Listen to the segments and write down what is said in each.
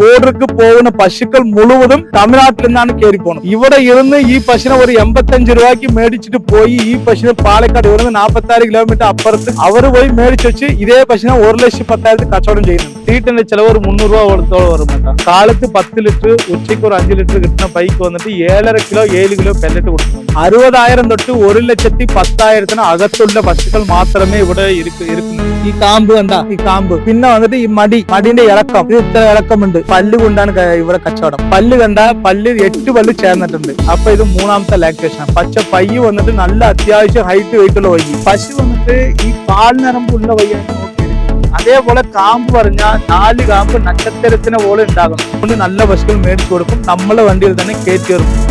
ബോർഡർക്ക് പോകുന്ന പശുക്കൾ മുഴുവതും തമിഴ്നാട്ടിൽ നിന്നാണ് കയറി പോകുന്നത് ഇവിടെ ഇരുന്ന് ഈ പശുവിനെ ഒരു എൺപത്തഞ്ച് രൂപയ്ക്ക് മേടിച്ചിട്ട് പോയി ഈ പശുവിനെ പാലക്കാട് ഇവിടുന്ന് നാൽപ്പത്തി ആറ് കിലോമീറ്റർ അപ്പുറത്ത് അവർ പോയി മേടിച്ചു വെച്ച് ഇതേ പശുവിനെ ഒരു ലക്ഷത്തി പത്തായിരത്തി കച്ചവടം ചെയ്യുന്നുണ്ട്. തീട്ടിന്റെ ചിലവ് ഒരു മുന്നൂറ് രൂപ കൊടുത്തോളം വരും കാലത്ത് പത്ത് ലിറ്റർ ഉച്ചയ്ക്ക് ഒരു അഞ്ച് ലിറ്റർ കിട്ടുന്ന പൈക്ക് വന്നിട്ട് ഏഴര കിലോ ഏഴ് കിലോ പെല്ലറ്റ് കൊടുക്കും അറുപതായിരം തൊട്ട് ഒരു ലക്ഷത്തി പത്തായിരത്തിന് അകത്തുള്ള പശുക്കൾ മാത്രമേ ഇവിടെ ഇരിക്കു ഇരിക്കുന്നുള്ളൂ. ഈ കാമ്പ് കണ്ട? ഈ കാമ്പ്. പിന്നെ വന്നിട്ട് ഈ മടി മടിന്റെ ഇളക്കം. ഇത് ഇത്ര ഇളക്കമുണ്ട്. പല്ല് കൊണ്ടാണ് ഇവിടെ കച്ചവടം. പല്ല് കണ്ട പല്ല് എട്ട് പല്ല് ചേർന്നിട്ടുണ്ട്. അപ്പൊ ഇത് മൂന്നാമത്തെ ലാക്ടേഷൻ പക്ഷെ പയ്യ് വന്നിട്ട് നല്ല അത്യാവശ്യം ഹൈറ്റ് വെയിറ്റ് ഉള്ള വൈകി പശു വന്നിട്ട് ഈ പാൽ നിറമ്പുള്ള വയ്യാണ് അതേപോലെ കാമ്പ് പറഞ്ഞാൽ നാല് കാമ്പ് നക്ഷത്രത്തിനെ പോലെ ഉണ്ടാകണം അതുകൊണ്ട് നല്ല പശുക്കൾ മേടിച്ചു കൊടുക്കും. നമ്മളെ വണ്ടിയിൽ തന്നെ കയറ്റി ഇറക്കും.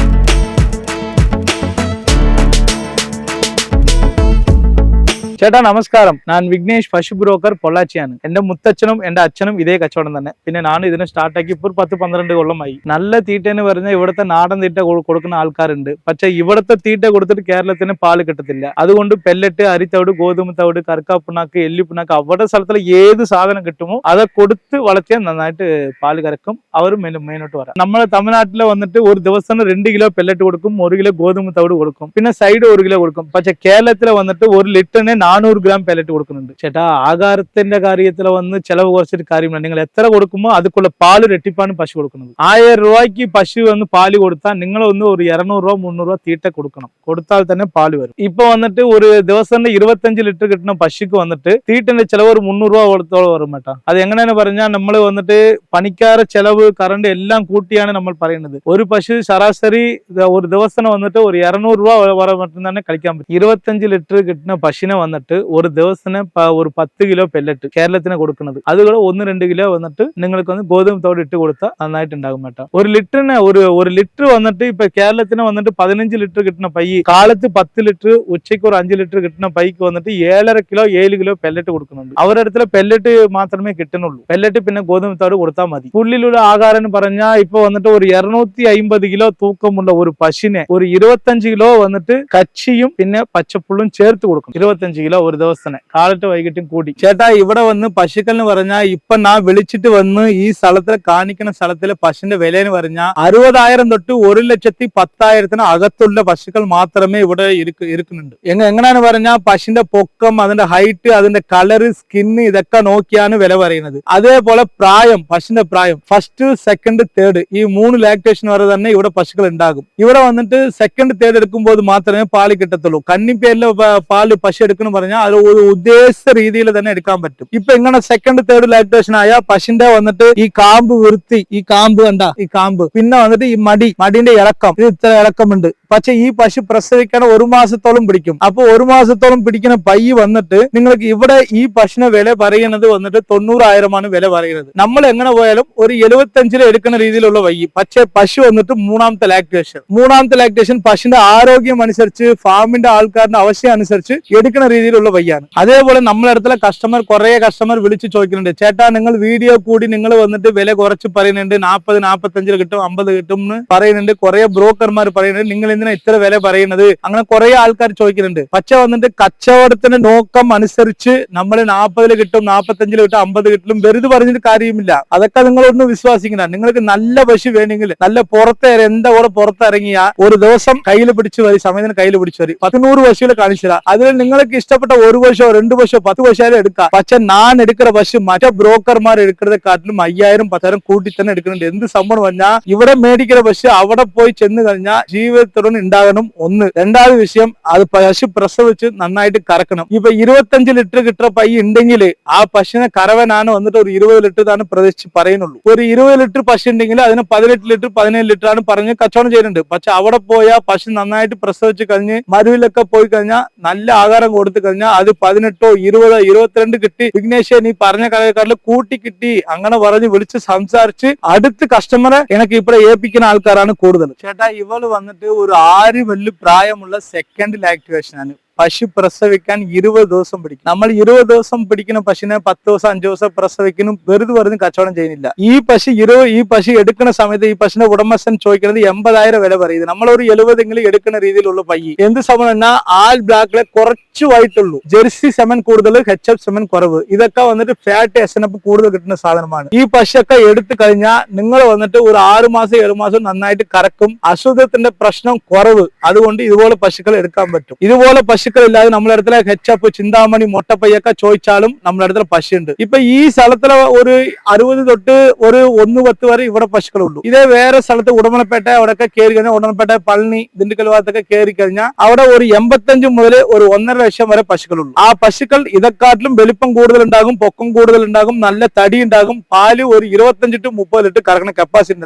ചേട്ടാ നമസ്കാരം. ഞാൻ വിഘ്നേഷ് പശു ബ്രോക്കർ പൊള്ളാച്ചിയാണ്. എന്റെ മുത്തച്ഛനും എന്റെ അച്ഛനും ഇതേ കച്ചവടം തന്നെ. പിന്നെ ഞാൻ ഇതിനെ സ്റ്റാർട്ടാക്കി ഇപ്പോൾ പത്ത് പന്ത്രണ്ട് കൊല്ലമായി. നല്ല തീറ്റ എന്ന് പറഞ്ഞാൽ ഇവിടുത്തെ നാടൻ തീറ്റ കൊടുക്കുന്ന ആൾക്കാരുണ്ട്. പക്ഷെ ഇവിടുത്തെ തീറ്റ കൊടുത്തിട്ട് കേരളത്തിന് പാൽ കിട്ടത്തില്ല. അതുകൊണ്ട് പെല്ലറ്റ് അരിത്തവിട് ഗോതമ്പ് തവിട് കറുക്കാപ്പിണ്ണാക്ക് എല്ലിപ്പിണ്ണാക്ക് അവരുടെ സ്ഥലത്തിൽ ഏത് സാധനം കിട്ടുമോ അത് കൊടുത്ത് വളർത്തിയാൽ നന്നായിട്ട് പാൽ കറക്കും. അവർ മെയിനോട്ട് വരാം. നമ്മളെ തമിഴ്നാട്ടിൽ വന്നിട്ട് ഒരു ദിവസം രണ്ട് കിലോ പെല്ലറ്റ് കൊടുക്കും ഒരു കിലോ ഗോതമ്പ് തവിട് കൊടുക്കും. പിന്നെ സൈഡ് ഒരു കിലോ കൊടുക്കും. പക്ഷെ കേരളത്തിൽ വന്നിട്ട് ഒരു ലിറ്ററിന് നാനൂറ് ഗ്രാം പെലറ്റ് കൊടുക്കുന്നുണ്ട് ചേട്ടാ ആകാരത്തിന്റെ കാര്യത്തിൽ വന്ന് ചെലവ് കുറച്ചിട്ട് കാര്യമില്ല നിങ്ങൾ എത്ര കൊടുക്കുമോ അതുക്കുള്ള പാൽ രട്ടിപ്പാണ് പശു കൊടുക്കുന്നത് ആയിരം രൂപയ്ക്ക് പശു വന്ന് പാൽ കൊടുത്താൽ നിങ്ങൾ ഒന്ന് ഒരു ഇരുന്നൂറ് രൂപ മുന്നൂറ് രൂപ തീറ്റ കൊടുക്കണം കൊടുത്താൽ തന്നെ പാൽ വരും ഇപ്പൊ വന്നിട്ട് ഒരു ദിവസം തന്നെ ഇരുപത്തഞ്ച് ലിറ്റർ കിട്ടുന്ന പശുക്ക് വന്നിട്ട് തീറ്റന്റെ ചെലവ് ഒരു മുന്നൂറ് രൂപ കൊടുത്തോളം വരും കേട്ടാ അത് എങ്ങനെയാണ് പറഞ്ഞാൽ നമ്മൾ വന്നിട്ട് പണിക്കാരെ ചെലവ് കറണ്ട് എല്ലാം കൂട്ടിയാണ് നമ്മൾ പറയുന്നത് ഒരു പശു ശരാശരി ഒരു ദിവസം വന്നിട്ട് ഒരു ഇരുന്നൂറ് രൂപ വരെ തന്നെ കളിക്കാൻ പറ്റും ഇരുപത്തഞ്ച് ലിറ്റർ കിട്ടുന്ന പശുവിനെ വന്നിട്ട് ഒരു ദിവസം ഒരു പത്ത് കിലോ പെല്ലറ്റ് കേരളത്തിന് കൊടുക്കുന്നത്. അതുകൂടെ ഒന്ന് രണ്ട് കിലോ വന്നിട്ട് നിങ്ങൾക്ക് വന്ന് ഗോതമ്പ് തോട് ഇട്ട് കൊടുത്താൽ നന്നായിട്ട് ഉണ്ടാകും കേട്ടോ. ഒരു ലിറ്ററിന് ഒരു ഒരു ലിറ്റർ വന്നിട്ട് ഇപ്പൊ കേരളത്തിന് വന്നിട്ട് പതിനഞ്ച് ലിറ്റർ കിട്ടുന്ന പൈ കാലത്ത് പത്ത് ലിറ്റർ ഉച്ചയ്ക്ക് ഒരു അഞ്ച് ലിറ്റർ കിട്ടുന്ന പൈക്ക് വന്നിട്ട് ഏഴര കിലോ ഏഴ് കിലോ പെല്ലറ്റ് കൊടുക്കുന്നുണ്ട്. അവരുടെ അടുത്തുള്ള പെല്ലറ്റ് മാത്രമേ കിട്ടുന്നുള്ളൂ. പെല്ലറ്റ് പിന്നെ ഗോതമ്പ് തോട് കൊടുത്താൽ മതി. പുള്ളിലുള്ള ആകാരം പറഞ്ഞാൽ ഇപ്പൊ വന്നിട്ട് ഒരു ഇരുന്നൂറ്റി അമ്പത് കിലോ തൂക്കമുള്ള ഒരു പശുവിനെ ഒരു ഇരുപത്തഞ്ച് കിലോ വന്നിട്ട് കച്ചിയും പിന്നെ പച്ചപ്പുള്ളും ചേർത്ത് കൊടുക്കും ഇരുപത്തഞ്ച് കിലോ ഒരു ദിവസത്തിന്. കാലത്ത് വൈകിട്ടും കൂടി. ചേട്ടാ ഇവിടെ വന്ന് പശുക്കൾ എന്ന് പറഞ്ഞാൽ ഇപ്പൊ ഞാൻ വിളിച്ചിട്ട് വന്ന് ഈ സ്ഥലത്തിൽ കാണിക്കുന്ന സ്ഥലത്തിലെ പശുവിന്റെ വില എന്ന് പറഞ്ഞാൽ അറുപതായിരം തൊട്ട് ഒരു ലക്ഷത്തി പത്തായിരത്തിന് അകത്തുള്ള പശുക്കൾ മാത്രമേ ഇവിടെ ഇരിക്കു ഇരിക്കുന്നുണ്ട്. എങ്ങ എങ്ങനെയാണ് പറഞ്ഞാൽ പശുവിന്റെ പൊക്കം അതിന്റെ ഹൈറ്റ് അതിന്റെ കളറ് സ്കിന്ന് ഇതൊക്കെ നോക്കിയാണ് വില പറയുന്നത്. അതേപോലെ പ്രായം പശുവിന്റെ പ്രായം. ഫസ്റ്റ് സെക്കൻഡ് തേർഡ് ഈ മൂന്ന് ലാക്ടേഷൻ വരെ തന്നെ ഇവിടെ പശുക്കൾ ഉണ്ടാകും. ഇവിടെ വന്നിട്ട് സെക്കൻഡ് തേർഡ് എടുക്കുമ്പോൾ മാത്രമേ പാൽ കിട്ടത്തുള്ളൂ. കണ്ണിപ്പേരിലെ പാൽ പശു എടുക്കണം പറഞ്ഞാൽ അത് ഒരു ഉദ്ദേശ രീതിയിൽ തന്നെ എടുക്കാൻ പറ്റും. ഇപ്പൊ ഇങ്ങനെ സെക്കൻഡ് തേർഡ് ലൈറ്റേഷൻ ആയ പശുന്റെ വന്നിട്ട് ഈ കാമ്പ് വൃത്തി ഈ കാമ്പ് കണ്ട ഈ കാമ്പ്. പിന്നെ വന്നിട്ട് ഈ മടി മടിന്റെ ഇളക്കം. ഇത് ഇത്ര ഇളക്കമുണ്ട്. പക്ഷെ ഈ പശു പ്രസവിക്കാൻ ഒരു മാസത്തോളം പിടിക്കും. അപ്പൊ ഒരു മാസത്തോളം പിടിക്കുന്ന പൈ വന്നിട്ട് നിങ്ങൾക്ക് ഇവിടെ ഈ പശുവിനെ വില പറയുന്നത് വന്നിട്ട് തൊണ്ണൂറായിരമാണ് വില പറയുന്നത്. നമ്മൾ എങ്ങനെ പോയാലും ഒരു എഴുപത്തഞ്ചിൽ എടുക്കുന്ന രീതിയിലുള്ള വൈ പക്ഷെ പശു വന്നിട്ട് മൂന്നാമത്തെ ലാക്ടേഷൻ മൂന്നാമത്തെ ലാക്ടേഷൻ പശുവിന്റെ ആരോഗ്യം അനുസരിച്ച് ഫാമിന്റെ ആൾക്കാരുടെ ആവശ്യം അനുസരിച്ച് എടുക്കുന്ന രീതിയിലുള്ള വയ്യാണ്. അതേപോലെ നമ്മളെ അടുത്തുള്ള കസ്റ്റമർ കുറെ കസ്റ്റമർ വിളിച്ച് ചോദിക്കുന്നുണ്ട്. ചേട്ടാ നിങ്ങൾ വീഡിയോ കൂടി നിങ്ങൾ വന്നിട്ട് വില കുറച്ച് പറയുന്നുണ്ട്. നാൽപ്പത് നാൽപ്പത്തഞ്ചിൽ കിട്ടും അമ്പത് കിട്ടും എന്ന് പറയുന്നുണ്ട്. കുറെ ബ്രോക്കർമാർ പറയുന്നുണ്ട്. നിങ്ങൾ എന്തിനാ ഇത്ര വില പറയുന്നത്? അങ്ങനെ കുറെ ആൾക്കാർ ചോദിക്കുന്നുണ്ട് പക്ഷെ വന്നിട്ട് കച്ചവടത്തിന്റെ നോക്കം അനുസരിച്ച് നമ്മൾ നാൽപ്പതിൽ കിട്ടും നാൽപ്പത്തഞ്ചിൽ കിട്ടും അമ്പത് കിട്ടും. വെറുതെ പറഞ്ഞിട്ട് കാര്യമില്ല. അതൊക്കെ നിങ്ങളൊന്ന് വിശ്വാസിക്കുന്ന നിങ്ങൾക്ക് നല്ല പശു വേണമെങ്കിൽ നല്ല പുറത്തെ എന്താ കൂടെ പുറത്തിറങ്ങിയ ഒരു ദിവസം കയ്യിൽ പിടിച്ചു വരി സമയത്തിന് കയ്യിൽ പിടിച്ചു വരി. പത്തിനൂറ് പശുവിനെ കാണിച്ചു തരാം അതിൽ നിങ്ങൾക്ക് ഇഷ്ടപ്പെട്ട ഒരു പശോ രണ്ട് പശോ പത്ത് പശുവാലും എടുക്കാം. പക്ഷെ ഞാൻ എടുക്കുന്ന പശു മറ്റേ ബ്രോക്കർമാർ എടുക്കുന്നതിനെക്കാട്ടിലും അയ്യായിരം പത്തായിരം കൂട്ടി തന്നെ എടുക്കുന്നുണ്ട്. എന്ത് സംഭവം വന്നാ ഇവിടെ മേടിക്കുന്ന പശു അവിടെ പോയി ചെന്ന് കഴിഞ്ഞാൽ ജീവിതത്തോടെ ഉണ്ടാകണം ഒന്ന്. രണ്ടാമത് വിഷയം അത് പശു പ്രസവിച്ച് നന്നായിട്ട് കറക്കണം. ഇപ്പൊ ഇരുപത്തഞ്ച് ലിറ്റർ കിട്ടുന്ന പൈ ഉണ്ടെങ്കിൽ ആ പശുവിനെ കറവനാണ് വന്നിട്ട് ഒരു ഇരുപത് ലിറ്റർ ആണ് പ്രതീക്ഷിച്ച് പറയുന്നുള്ളൂ. ഒരു ഇരുപത് ലിറ്റർ പശു ഉണ്ടെങ്കിൽ അതിന് പതിനെട്ട് ലിറ്റർ പതിനേഴ് ലിറ്റർ ആണ് പറഞ്ഞ് കച്ചവടം ചെയ്യുന്നുണ്ട്. പക്ഷെ അവിടെ പോയാൽ പശു നന്നായിട്ട് പ്രസവിച്ച് കഴിഞ്ഞ് മരുവിലൊക്കെ പോയി കഴിഞ്ഞാൽ നല്ല ആഹാരം കൊടുത്തു കഴിഞ്ഞാൽ അത് പതിനെട്ടോ ഇരുപതോ ഇരുപത്തിരണ്ട് കിട്ടി. വിഘ്നേഷ് നീ പറഞ്ഞ കടക്കാരിൽ കൂട്ടി കിട്ടി അങ്ങനെ പറഞ്ഞ് വിളിച്ച് സംസാരിച്ച് അടുത്ത് കസ്റ്റമറെ എനിക്ക് ഇവിടെ ഏൽപ്പിക്കുന്ന ആൾക്കാരാണ് കൂടുതൽ. ചേട്ടാ ഇവൾ വന്നിട്ട് ഒരു ആറ് വലിയ പ്രായമുള്ള സെക്കൻഡ് ലാക്ടിവേഷൻ ആണ്. പശു പ്രസവിക്കാൻ ഇരുപത് ദിവസം പിടിക്കും. നമ്മൾ ഇരുപത് ദിവസം പിടിക്കുന്ന പശുവിനെ പത്ത് ദിവസം അഞ്ചു ദിവസം പ്രസവിക്കുന്നു വെറുതെ വെറുതെ കച്ചവടം ചെയ്യുന്നില്ല. ഈ പശു ഇരുപത് ഈ പശു എടുക്കുന്ന സമയത്ത് ഈ പശുവിന്റെ ഉടമസ്ഥൻ ചോദിക്കുന്നത് എൺപതായിരം വില പറയുന്നത് നമ്മളൊരു എഴുപതെങ്കിലും എടുക്കുന്ന രീതിയിലുള്ള പയ്യ എന്ത് സമയം എന്നാ ആൽ ബ്ലാക്കിലെ കുറച്ച് വൈറ്റുള്ളൂ. ജെർസി സെമൻ കൂടുതൽ ഹെച്ച് എഫ് സെമൻ കുറവ്. ഇതൊക്കെ വന്നിട്ട് ഫാറ്റ് എസ് എൻ എഫ് കൂടുതൽ കിട്ടുന്ന സാധനമാണ്. ഈ പശുക്കെ എടുത്തു കഴിഞ്ഞാൽ നിങ്ങൾ വന്നിട്ട് ഒരു ആറു മാസം ഏഴു മാസം നന്നായിട്ട് കറക്കും. അസുഖത്തിന്റെ പ്രശ്നം കുറവ്. അതുകൊണ്ട് ഇതുപോലെ പശുക്കൾ എടുക്കാൻ പറ്റും. ഇതുപോലെ പശുക്കൾ ഇല്ലാതെ നമ്മുടെ ഇടത്തിലെ ഹെച്ചപ്പ് ചിന്താമണി മൊട്ടപ്പയ്യൊക്കെ ചോദിച്ചാലും നമ്മുടെ ഇടത്തിലെ പശുണ്ട്. ഇപ്പൊ ഈ സ്ഥലത്തിലെ ഒരു അറുപത് തൊട്ട് ഒരു ഒന്ന് പത്ത് വരെ ഇവിടെ പശുക്കളുള്ളൂ. ഇതേ വേറെ സ്ഥലത്ത് ഉടമലപ്പേട്ട അവിടെയൊക്കെ കയറി കഴിഞ്ഞാൽ ഉടമലപ്പേട്ട പളനി ദിണ്ടുക്കൽ ഭാഗത്തൊക്കെ കയറി കഴിഞ്ഞാൽ അവിടെ ഒരു എൺപത്തഞ്ച് മുതൽ ഒരു ഒന്നര ലക്ഷം വരെ പശുക്കളുള്ളൂ. ആ പശുക്കൾ ഇതെക്കാട്ടിലും വലിപ്പം കൂടുതൽ ഉണ്ടാകും പൊക്കം കൂടുതൽ ഉണ്ടാകും നല്ല തടി ഉണ്ടാകും പാൽ ഒരു ഇരുപത്തഞ്ച് ടു മുപ്പത് ലിറ്റർ കറക്കുന്ന കപ്പാസിറ്റി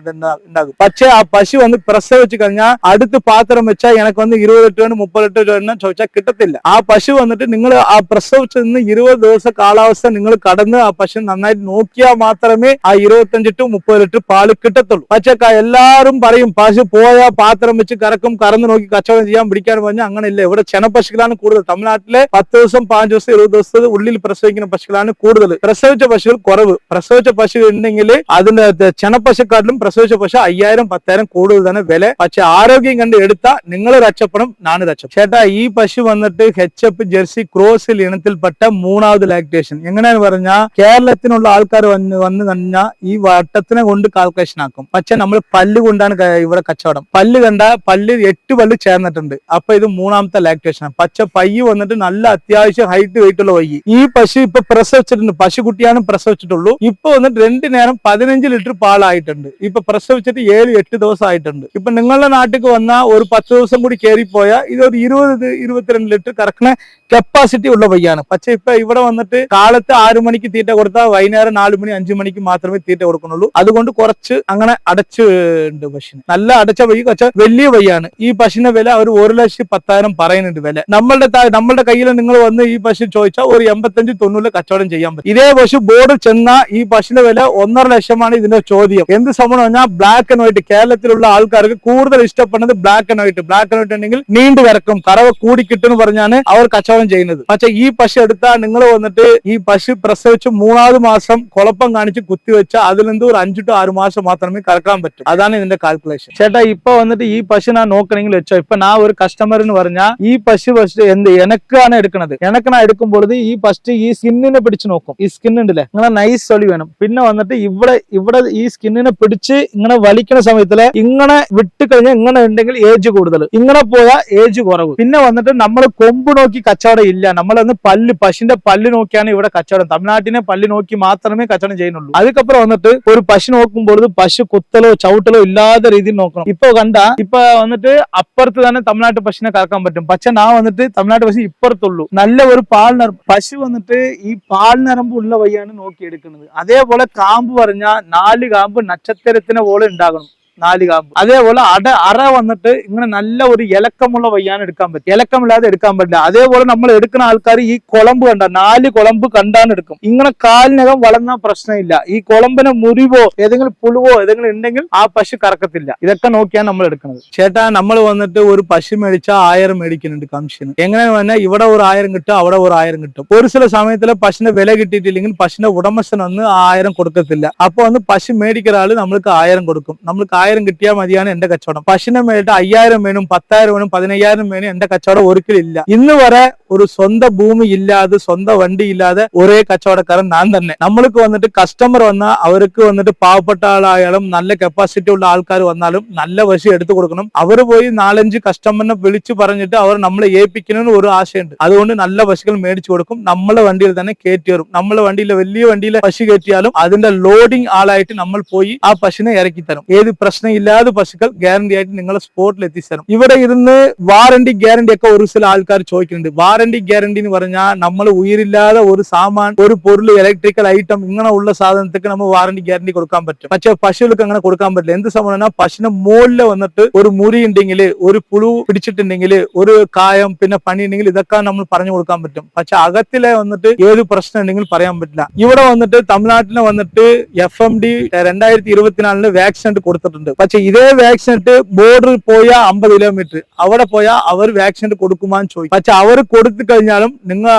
ഉണ്ടാകും. പക്ഷേ ആ പശു വന്ന് പ്രസവിച്ചു കഴിഞ്ഞാൽ അടുത്ത് പാത്രം വെച്ചാൽ എനിക്ക് വന്ന് ഇരുപത് ലിറ്റർ മുപ്പത് ലിറ്റർ ചോദിച്ചാൽ ചോദിച്ചാൽ കിട്ടത്തില്ല ആ പശു വന്നിട്ട് നിങ്ങൾ ആ പ്രസവിച്ചു നിന്ന് ഇരുപത് ദിവസ കാലാവസ്ഥ നിങ്ങൾ കടന്ന് ആ പശു നന്നായിട്ട് നോക്കിയാൽ മാത്രമേ ആ ഇരുപത്തഞ്ച് ടു മുപ്പത് ലിറ്റർ പാൽ കിട്ടത്തുള്ളൂ. പച്ചക്ക എല്ലാവരും പറയും പശു പോയാൽ പാത്രം വെച്ച് കറക്കും കറന്ന് നോക്കി കച്ചവടം ചെയ്യാൻ പിടിക്കാൻ പറഞ്ഞാൽ അങ്ങനെ ഇല്ല ഇവിടെ ചെനപ്പശുക്കളാണ് കൂടുതൽ. തമിഴ്നാട്ടിലെ പത്ത് ദിവസം പാഞ്ച് ദിവസം ഇരുപത് ദിവസത്തെ ഉള്ളിൽ പ്രസവിക്കുന്ന പശുക്കളാണ് കൂടുതൽ. പ്രസവിച്ച പശുക്കൾ കുറവ്. പ്രസവിച്ച പശു ഉണ്ടെങ്കിൽ അതിന്റെ ചെണപ്പശുക്കാട്ടിലും പ്രസവിച്ച പശു അയ്യായിരം പത്തായിരം കൂടുതൽ തന്നെ വില. പക്ഷെ ആരോഗ്യം കണ്ട് എടുത്താൽ നിങ്ങൾ രക്ഷപ്പെടും നാണ് രക്ഷപ്പെടും ചേട്ടാ ഈ പശു വന്നിട്ട് ഹെച്ച് ഹെച്ചപ്പ് ജെർസി ക്രോസിൽ ഇനത്തിൽപ്പെട്ട മൂന്നാമത് ലാക്ടേഷൻ എങ്ങനെയാന്ന് പറഞ്ഞാൽ കേരളത്തിനുള്ള ആൾക്കാർ വന്ന് വന്ന് കഴിഞ്ഞാൽ ഈ വട്ടത്തിനെ കൊണ്ട് കാൽക്കുലേഷൻ ആക്കും. പക്ഷെ നമ്മൾ പല്ല് കൊണ്ടാണ് ഇവിടെ കച്ചവടം. പല്ല് കണ്ട പല്ല് എട്ട് പല്ല് ചേർന്നിട്ടുണ്ട്. അപ്പൊ ഇത് മൂന്നാമത്തെ ലാക്ടേഷൻ പക്ഷെ പയ്യ് വന്നിട്ട് നല്ല അത്യാവശ്യം ഹൈറ്റ് വെയിറ്റ് ഉള്ള പയ്യ് ഈ പശു ഇപ്പൊ പ്രസവിച്ചിട്ടുണ്ട്. പശുക്കുട്ടിയാണ് പ്രസവിച്ചിട്ടുള്ളൂ. ഇപ്പൊ വന്നിട്ട് രണ്ടു നേരം പതിനഞ്ച് ലിറ്റർ പാലായിട്ടുണ്ട്. ഇപ്പൊ പ്രസവിച്ചിട്ട് ഏഴ് എട്ട് ദിവസം ആയിട്ടുണ്ട് ഇപ്പൊ നിങ്ങളുടെ നാട്ടിൽ വന്ന ഒരു പത്ത് ദിവസം കൂടി കയറിപ്പോയാൽ ഇതൊരു ഇരുപത് ഇരുപത്തിരണ്ട് ലിറ്റർ കറക്കുന്ന കപ്പാസിറ്റി ഉള്ള വയ്യാണ് പക്ഷെ ഇപ്പൊ ഇവിടെ വന്നിട്ട് കാലത്ത് ആറു മണിക്ക് തീറ്റ കൊടുത്താൽ വൈകുന്നേരം നാലു മണി അഞ്ചു മണിക്ക് മാത്രമേ തീറ്റ കൊടുക്കുന്നുള്ളൂ. അതുകൊണ്ട് കുറച്ച് അങ്ങനെ അടച്ച് ഉണ്ട് പശുവിന്. നല്ല അടച്ച വഴി പക്ഷെ വലിയ വയ്യാണ് ഈ പശുവിന്റെ വില ഒരു ഒരു ലക്ഷത്തി പത്തായിരം പറയുന്നുണ്ട് വില. നമ്മളുടെ നമ്മളുടെ കയ്യിൽ നിങ്ങൾ വന്ന് ഈ പശു ചോദിച്ചാൽ ഒരു എൺപത്തഞ്ച് തൊണ്ണൂറ് കച്ചവടം ചെയ്യാൻ പറ്റും. ഇതേ പശു ബോർഡ് ചെന്ന ഈ പശുവിന്റെ വില ഒന്നര ലക്ഷമാണ് ഇതിന്റെ ചോദ്യം. എന്ത് സംഭവം പറഞ്ഞാൽ ബ്ലാക്ക് ആൻഡ് വൈറ്റ് കേരളത്തിലുള്ള ആൾക്കാർക്ക് കൂടുതൽ ഇഷ്ടപ്പെടുന്നത് black and white black and white ഉണ്ടെങ്കിൽ നീണ്ടു കിടക്കും കറവ് കൂടി കിട്ടും പറഞ്ഞാണ് അവർ കച്ചവടം ചെയ്യുന്നത്. പക്ഷെ ഈ പശു എടുത്താൽ നിങ്ങൾ വന്നിട്ട് ഈ പശു പ്രസവിച്ച് മൂന്നാമത് മാസം കുഴപ്പം കാണിച്ച് കുത്തിവെച്ച നിന്ന് ഒരു അഞ്ചു ടു ആറ് മാസം മാത്രമേ കറക്കാൻ പറ്റും. അതാണ് ഇതിന്റെ കാൽക്കുലേഷൻ ചേട്ടാ ഇപ്പൊ വന്നിട്ട് ഈ പശു ഞാൻ നോക്കണമെങ്കിൽ വെച്ചോ. ഇപ്പൊ ഞാൻ ഒരു കസ്റ്റമർ എന്ന് പറഞ്ഞാൽ ഈ പശു ഫസ്റ്റ് എന്ത് എനക്കാണ് എടുക്കുന്നത് എനക്ക് ഞാൻ എടുക്കുമ്പോൾ ഈ ഫസ്റ്റ് ഈ സ്കിന്നിനെ പിടിച്ച് നോക്കും. ഈ സ്കിൻ ഉണ്ടല്ലേ? ഇങ്ങനെ നൈസ് തൊലി വേണം. പിന്നെ വന്നിട്ട് ഇവിടെ ഇവിടെ ഈ സ്കിന്നിനെ പിടിച്ച് ഇങ്ങനെ വലിക്കുന്ന സമയത്തിൽ ഇങ്ങനെ വിട്ട് കഴിഞ്ഞാൽ ഇങ്ങനെ ഉണ്ടെങ്കിൽ ഏജ് കൂടുതൽ ഇങ്ങനെ പോയാൽ ഏജ് കുറവ്. പിന്നെ വന്നിട്ട് നമ്മൾ കൊമ്പ് നോക്കി കച്ചവടം ഇല്ല. നമ്മളന്ന് പല്ല് പശുവിന്റെ പല്ല് നോക്കിയാണ് ഇവിടെ കച്ചവടം. തമിഴ്നാട്ടിനെ പല്ല് നോക്കി മാത്രമേ കച്ചവടം ചെയ്യുന്നുള്ളൂ. അതുക്കപ്പുറം വന്നിട്ട് ഒരു പശു നോക്കുമ്പോൾ പശു കുത്തലോ ചവിട്ടലോ ഇല്ലാത്ത രീതിയിൽ നോക്കണം. ഇപ്പൊ കണ്ട ഇപ്പൊ വന്നിട്ട് അപ്പുറത്ത് തന്നെ തമിഴ്നാട്ട് പശുവിനെ കറക്കാൻ പറ്റും. പക്ഷെ ഞാൻ വന്നിട്ട് തമിഴ്നാട്ട് പശു ഇപ്പുറത്തുള്ളൂ. നല്ല ഒരു പാൽ നരം പശു വന്നിട്ട് ഈ പാൽ നരമ്പ് ഉള്ള വഴിയാണ് നോക്കിയെടുക്കുന്നത്. അതേപോലെ കാമ്പ് പറഞ്ഞാൽ നാല് കാമ്പ് നക്ഷത്രത്തിനെ പോലെ ഉണ്ടാകണം. നാല് കാമ്പ്. അതേപോലെ അട അറ വന്നിട്ട് ഇങ്ങനെ നല്ല ഒരു ഇലക്കമുള്ള വയ്യാൻ എടുക്കാൻ പറ്റും. ഇലക്കമില്ലാതെ എടുക്കാൻ പറ്റില്ല. അതേപോലെ നമ്മൾ എടുക്കുന്ന ആൾക്കാർ ഈ കുളമ്പ് കണ്ട നാല് കുളമ്പ് കണ്ടാണ് എടുക്കും. ഇങ്ങനെ കാലിനകം വളർന്ന പ്രശ്നമില്ല. ഈ കുളമ്പിന് മുറിവോ ഏതെങ്കിലും പുളുവോ ഏതെങ്കിലും ഉണ്ടെങ്കിൽ ആ പശു കറക്കത്തില്ല. ഇതൊക്കെ നോക്കിയാണ് നമ്മൾ എടുക്കുന്നത്. ചേട്ടാ നമ്മൾ വന്നിട്ട് ഒരു പശു മേടിച്ചാൽ ആയിരം മേടിക്കുന്നുണ്ട് കംഷന് എങ്ങനെ വന്നാൽ ഇവിടെ ഒരു ആയിരം കിട്ടും അവിടെ ഒരു ആയിരം കിട്ടും. ഒരു ചില സമയത്തിൽ പശുവിന് വില കിട്ടിയിട്ടില്ലെങ്കിൽ പശുവിന്റെ ആ ആയിരം കൊടുക്കത്തില്ല. അപ്പൊ വന്ന് പശു മേടിക്കുന്ന ആൾ നമ്മൾക്ക് ആയിരം കൊടുക്കും. നമ്മൾക്ക് ആയിരം കിട്ടിയാൽ മതിയാണ് എന്റെ കച്ചവടം. പശുവിനെ മേടിട്ട് അയ്യായിരം വേണം പത്തായിരം വേണം പതിനയ്യായിരം വേണം എന്റെ കച്ചവടം ഒരിക്കലില്ല ഇന്ന് വരെ ഒരു സ്വന്തം ഭൂമി ഇല്ലാതെ സ്വന്തം വണ്ടി ഇല്ലാതെ ഒരേ കച്ചവടക്കാരൻ ഞാൻ തന്നെ. നമ്മൾക്ക് വന്നിട്ട് കസ്റ്റമർ വന്നാൽ അവർക്ക് വന്നിട്ട് പാവപ്പെട്ട ആളായാലും നല്ല കപ്പാസിറ്റി ഉള്ള ആൾക്കാർ വന്നാലും നല്ല വശം എടുത്തു കൊടുക്കണം. അവർ പോയി നാലഞ്ച് കസ്റ്റമറിനെ വിളിച്ചു പറഞ്ഞിട്ട് അവർ നമ്മളെ ഏൽപ്പിക്കണമെന്ന് ഒരു ആശയുണ്ട്. അതുകൊണ്ട് നല്ല പശുക്കൾ മേടിച്ചു കൊടുക്കും. നമ്മളെ വണ്ടിയിൽ തന്നെ കയറ്റി വരും. നമ്മളെ വണ്ടിയിലെ വലിയ വണ്ടിയിലെ പശു കയറ്റിയാലും അതിന്റെ ലോഡിംഗ് ആളായിട്ട് നമ്മൾ പോയി ആ പശുവിനെ ഇറക്കി തരും ഏത് പ്രശ്നമില്ലാതെ പശുക്കൾ ഗ്യാരണ്ടി ആയിട്ട് നിങ്ങളെ സ്പോട്ടിൽ എത്തിച്ചേരും ഇവിടെ ഇരുന്ന് വാറണ്ടി ഗ്യാരണ്ടി ഒക്കെ ഒരു ചില ആൾക്കാർ ചോദിക്കുന്നുണ്ട്. വാറണ്ടി ഗ്യാരണ്ടി എന്ന് പറഞ്ഞാൽ നമ്മൾ ഉയരില്ലാതെ ഒരു സാമാൻ ഒരു പൊരുൾ ഇലക്ട്രിക്കൽ ഐറ്റം ഇങ്ങനെ ഉള്ള സാധനത്തിന് നമ്മൾ വാറണ്ടി ഗ്യാരണ്ടി കൊടുക്കാൻ പറ്റും. പക്ഷെ പശുക്കൾക്ക് അങ്ങനെ കൊടുക്കാൻ പറ്റില്ല. എന്ത് സംഭവം പശുവിന് മുകളിൽ വന്നിട്ട് ഒരു മുറി ഉണ്ടെങ്കിൽ ഒരു പുഴു പിടിച്ചിട്ടുണ്ടെങ്കിൽ ഒരു കായം പിന്നെ പണി ഉണ്ടെങ്കിൽ ഇതൊക്കെ നമ്മൾ പറഞ്ഞു കൊടുക്കാൻ പറ്റും. പക്ഷെ അകത്തിലെ വന്നിട്ട് ഏത് പ്രശ്നം ഉണ്ടെങ്കിൽ പറയാൻ പറ്റില്ല. ഇവിടെ വന്നിട്ട് തമിഴ്നാട്ടിൽ വന്നിട്ട് എഫ് എം ഡി രണ്ടായിരത്തി ഇരുപത്തിനാലിന് വാക്സിൻ കൊടുത്തിട്ടുണ്ട്. ഉണ്ട്. പക്ഷെ ഇതേ വാക്സിൻ ഇട്ട് ബോർഡറിൽ പോയാൽ അമ്പത് കിലോമീറ്റർ. അവിടെ പോയാൽ അവർ വാക്സിൻ കൊടുക്കുമാന്ന് ചോദിക്കും. പക്ഷെ അവർ കൊടുത്തു കഴിഞ്ഞാലും നിങ്ങൾ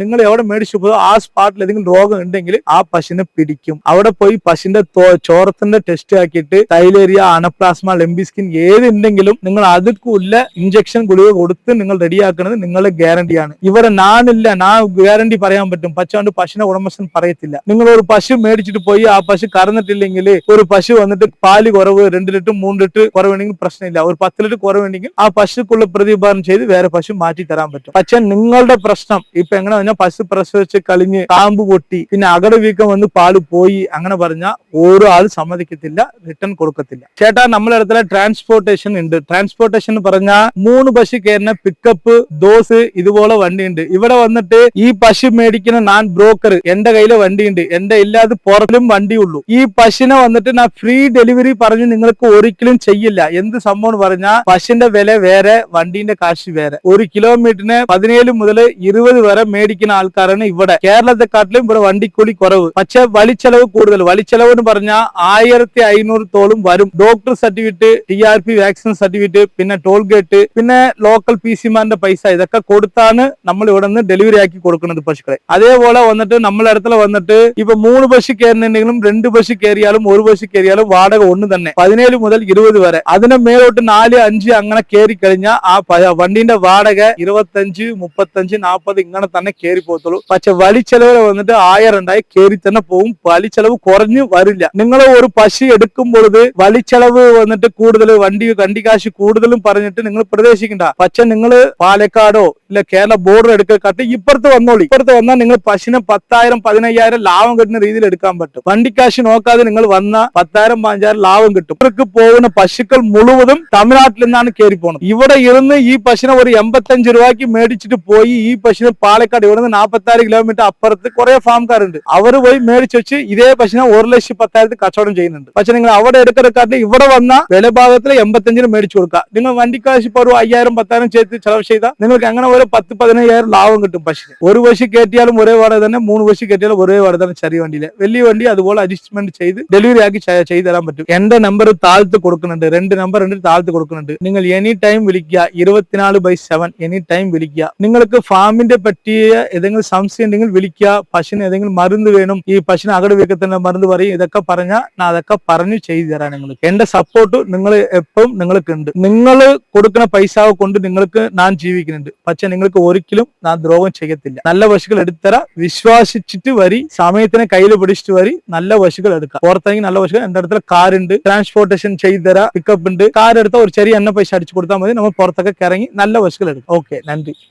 നിങ്ങൾ എവിടെ മേടിച്ചു പോയോ ആ സ്പോട്ടിൽ ഏതെങ്കിലും രോഗം ഉണ്ടെങ്കിൽ ആ പശുവിനെ പിടിക്കും. അവിടെ പോയി പശുവിന്റെ ചോരത്തിന്റെ ടെസ്റ്റ് ആക്കിയിട്ട് തൈലേറിയ അണപ്ലാസ്മ ലെംബിസ്കിൻ ഏത് ഉണ്ടെങ്കിലും നിങ്ങൾ അതുക്കുള്ള ഇഞ്ചക്ഷൻ ഗുളിക കൊടുത്ത് നിങ്ങൾ റെഡിയാക്കുന്നത് നിങ്ങളുടെ ഗ്യാരണ്ടിയാണ് ഇവരെ നാനില്ല നാ ഗ്യാരണ്ടി പറയാൻ പറ്റും. പക്ഷെ കൊണ്ട് പശുവിനെ ഉടമസ്ഥൻ പറയത്തില്ല. നിങ്ങൾ ഒരു പശു മേടിച്ചിട്ട് പോയി ആ പശു കറന്നിട്ടില്ലെങ്കിൽ ഒരു പശു വന്നിട്ട് പാൽ കുറവ് രണ്ട് ലിറ്റർ മൂന്ന് ലിറ്റർ കുറവുണ്ടെങ്കിൽ പ്രശ്നമില്ല. ഒരു പത്ത് ലിറ്റർ കുറവുണ്ടെങ്കിൽ ആ പശുക്കുള്ള പ്രതിപാദനം ചെയ്ത് വേറെ പശു മാറ്റി തരാൻ പറ്റും. പക്ഷെ നിങ്ങളുടെ പ്രശ്നം ഇപ്പൊ എങ്ങനെ പറഞ്ഞാൽ പശു പ്രസവിച്ച് കളിഞ്ഞ് കാമ്പ് പൊട്ടി പിന്നെ അകട വീക്കം വന്ന് പാൽ പോയി അങ്ങനെ പറഞ്ഞാൽ ഓരോ ആൾ സമ്മതിക്കത്തില്ല റിട്ടേൺ കൊടുക്കത്തില്ല. ചേട്ടാ നമ്മളെ ഇടത്തിലെ ട്രാൻസ്പോർട്ടേഷൻ ഉണ്ട്. ട്രാൻസ്പോർട്ടേഷൻ പറഞ്ഞാൽ മൂന്ന് പശു കയറുന്ന പിക്കപ്പ് ദോസ് ഇതുപോലെ വണ്ടിയുണ്ട്. ഇവിടെ വന്നിട്ട് ഈ പശു മേടിക്കുന്ന ഞാൻ ബ്രോക്കർ എന്റെ കയ്യിലെ വണ്ടിയുണ്ട്. എന്റെ ഇല്ലാതെ പുറത്തിലും വണ്ടിയുള്ളൂ. ഈ പശുവിനെ വന്നിട്ട് ഞാൻ ഫ്രീ ഡെലിവറി പറഞ്ഞ് നിങ്ങൾക്ക് ഒരിക്കലും ചെയ്യില്ല. എന്ത് സംഭവം പറഞ്ഞാൽ പശുവിന്റെ വില വേറെ വണ്ടീന്റെ കാശ് വേറെ. ഒരു കിലോമീറ്ററിന് പതിനേഴ് മുതൽ ഇരുപത് വരെ മേടിക്കുന്ന ആൾക്കാരാണ് ഇവിടെ. കേരളത്തെക്കാട്ടിലും ഇവിടെ വണ്ടിക്കൂലി കുറവ്. പക്ഷെ വലിച്ചെലവ് കൂടുതൽ. വലിച്ചെലവ് എന്ന് പറഞ്ഞാൽ ആയിരത്തി അയ്നൂറത്തോളം വരും. Doctor certificate T R P vaccine certificate പിന്നെ ടോൾ ഗേറ്റ് പിന്നെ ലോക്കൽ പി സിമാരുടെ പൈസ. ഇതൊക്കെ കൊടുത്താണ് നമ്മൾ ഇവിടെ നിന്ന് ഡെലിവറി ആക്കി കൊടുക്കുന്നത് പശുക്കളെ. അതേപോലെ വന്നിട്ട് നമ്മളെ അടുത്തുള്ള വന്നിട്ട് ഇപ്പൊ മൂന്ന് ബസ് കയറുന്നുണ്ടെങ്കിലും രണ്ട് ബസ് കയറിയാലും ഒരു ബസ് കയറിയാലും വാടക ഒന്ന് തന്നെ. പതിനേഴ് മുതൽ ഇരുപത് വരെ. അതിന് മേലോട്ട് നാല് അഞ്ച് അങ്ങനെ കയറി കഴിഞ്ഞാൽ ആ വണ്ടിന്റെ വാടക ഇരുപത്തഞ്ച് മുപ്പത്തഞ്ച് നാൽപ്പത് ഇങ്ങനെ തന്നെ കയറി പോകത്തുള്ളൂ. പക്ഷെ വലിച്ചെലവ് വന്നിട്ട് ആയിരം ഉണ്ടായി കയറി തന്നെ പോകും വലിച്ചെലവ് കുറഞ്ഞു വരില്ല. നിങ്ങൾ ഒരു പശു വലി വലിച്ചെലവ് വന്നിട്ട് കൂടുതൽ വണ്ടി വണ്ടി കാശ് കൂടുതലും പറഞ്ഞിട്ട് നിങ്ങൾ പ്രതീക്ഷിക്കണ്ട. പക്ഷെ നിങ്ങൾ പാലക്കാടോ ഇല്ല കേരള ബോർഡർ എടുക്കാട്ട് ഇപ്പുറത്ത് വന്നോളി. ഇപ്പുറത്ത് വന്നാൽ നിങ്ങൾ പശുവിനെ പത്തായിരം പതിനയ്യായിരം ലാഭം കിട്ടുന്ന രീതിയിൽ എടുക്കാൻ പറ്റും. വണ്ടിക്കാശ് നോക്കാതെ നിങ്ങൾ വന്ന പത്തായിരം പതിനഞ്ചായിരം ലാഭം കിട്ടും. ഇവർക്ക് പോകുന്ന പശുക്കൾ മുഴുവതും തമിഴ്നാട്ടിൽ നിന്നാണ് കയറി പോകുന്നത്. ഇവിടെ ഇരുന്ന് ഈ പശുവിനെ ഒരു എൺപത്തഞ്ച് രൂപയ്ക്ക് മേടിച്ചിട്ട് പോയി ഈ പശുവിനെ പാലക്കാട് ഇവിടെ നിന്ന് നാൽപ്പത്താറ് കിലോമീറ്റർ അപ്പുറത്ത് കുറെ ഫാംകാരുണ്ട് അവർ പോയി മേടിച്ച് വെച്ച് ഇതേ പശുവിനെ ഒരു ലക്ഷം പത്തായിരത്തി കച്ചവടം ചെയ്യുന്നുണ്ട്. പക്ഷെ നിങ്ങൾ അവിടെ എടുക്കെടുക്കാട്ട് ഇവിടെ വന്ന വില ഭാഗത്തിൽ എൺപത്തഞ്ചിന് മേടിച്ചു കൊടുക്കുക. നിങ്ങൾ വണ്ടിക്കാശ് ഇപ്പൊ ഒരു അയ്യായിരം പത്തായിരം ചെയ്ത് ചെലവ് ചെയ്താൽ നിങ്ങൾക്ക് അങ്ങനെ പത്ത് പതിനയ്യായിരം ലാഭം കിട്ടും പശുവിന്. ഒരു പശു കയറ്റിയാലും ഒരേ വാടക തന്നെ മൂന്ന് പശു കയറ്റിയാലും ഒരേ വാടക തന്നെ ചെറിയ വണ്ടിയിൽ. വലിയ വണ്ടി അതുപോലെ അഡ്ജസ്റ്റ്മെന്റ് ചെയ്ത് ഡെലിവറി ആക്കി ചെയ്ത് തരാൻ പറ്റും. എന്റെ നമ്പർ താഴ്ത്ത് കൊടുക്കുന്നുണ്ട്. രണ്ട് നമ്പർ ഉണ്ട് താഴ്ത്ത് കൊടുക്കുന്നുണ്ട്. നിങ്ങൾ എനി ടൈം വിളിക്കുക ഇരുപത്തിനാല് ബൈ സെവൻ എനി ടൈം വിളിക്കുക. നിങ്ങൾക്ക് ഫാമിന്റെ പറ്റിയ ഏതെങ്കിലും സംശയം ഉണ്ടെങ്കിൽ വിളിക്കുക. പശുവിന് ഏതെങ്കിലും മരുന്ന് വേണം ഈ പശുവിന് അകട് വീക്കത്തിന്റെ മരുന്ന് പറയും. ഇതൊക്കെ പറഞ്ഞാൽ ഞാൻ അതൊക്കെ പറഞ്ഞു ചെയ്തു തരാൻ നിങ്ങൾക്ക്. എന്റെ സപ്പോർട്ട് നിങ്ങൾ എപ്പം നിങ്ങൾക്ക് ഉണ്ട് നിങ്ങൾ കൊടുക്കുന്ന പൈസ കൊണ്ട് നിങ്ങൾക്ക് ഞാൻ ജീവിക്കുന്നുണ്ട്. പക്ഷെ നിങ്ങൾക്ക് ഒരിക്കലും ഞാൻ ദ്രോഹം ചെയ്യത്തില്ല. നല്ല പശുക്കൾ എടുത്തര വിശ്വാസിച്ചിട്ട് വരി സമയത്തിനെ കയ്യിൽ പിടിച്ചിട്ട് വരി നല്ല പശുക്കൾ എടുക്കുക പുറത്തെങ്കിൽ നല്ല പശുക്കൾ എന്റെ അടുത്ത് കാറുണ്ട് ട്രാൻസ്പോർട്ടേഷൻ ചെയ്തു തരാം പിക്കപ്പ് ഉണ്ട്. കാർ എടുത്താൽ ഒരു ചെറിയ എണ്ണ പൈസ അടിച്ചു കൊടുത്താൽ മതി. നമ്മൾ പുറത്തൊക്കെ ഇറങ്ങി നല്ല പശുക്കൾ എടുക്കാം. ഓക്കെ നന്ദി.